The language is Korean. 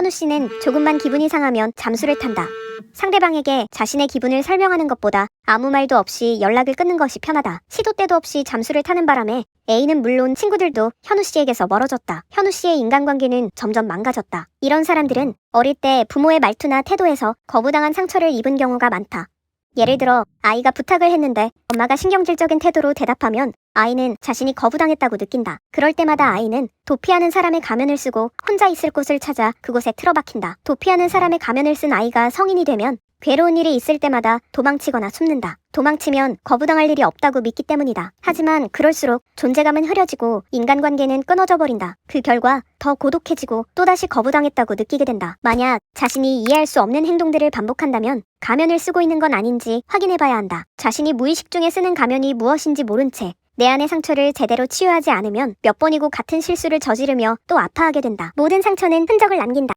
현우 씨는 조금만 기분이 상하면 잠수를 탄다. 상대방에게 자신의 기분을 설명하는 것보다 아무 말도 없이 연락을 끊는 것이 편하다. 시도 때도 없이 잠수를 타는 바람에 A는 물론 친구들도 현우 씨에게서 멀어졌다. 현우 씨의 인간관계는 점점 망가졌다. 이런 사람들은 어릴 때 부모의 말투나 태도에서 거부당한 상처를 입은 경우가 많다. 예를 들어 아이가 부탁을 했는데 엄마가 신경질적인 태도로 대답하면 아이는 자신이 거부당했다고 느낀다. 그럴 때마다 아이는 도피하는 사람의 가면을 쓰고 혼자 있을 곳을 찾아 그곳에 틀어박힌다. 도피하는 사람의 가면을 쓴 아이가 성인이 되면 괴로운 일이 있을 때마다 도망치거나 숨는다. 도망치면 거부당할 일이 없다고 믿기 때문이다. 하지만 그럴수록 존재감은 흐려지고 인간관계는 끊어져 버린다. 그 결과 더 고독해지고 또다시 거부당했다고 느끼게 된다. 만약 자신이 이해할 수 없는 행동들을 반복한다면 가면을 쓰고 있는 건 아닌지 확인해 봐야 한다. 자신이 무의식 중에 쓰는 가면이 무엇인지 모른 채 내 안의 상처를 제대로 치유하지 않으면 몇 번이고 같은 실수를 저지르며 또 아파하게 된다. 모든 상처는 흔적을 남긴다.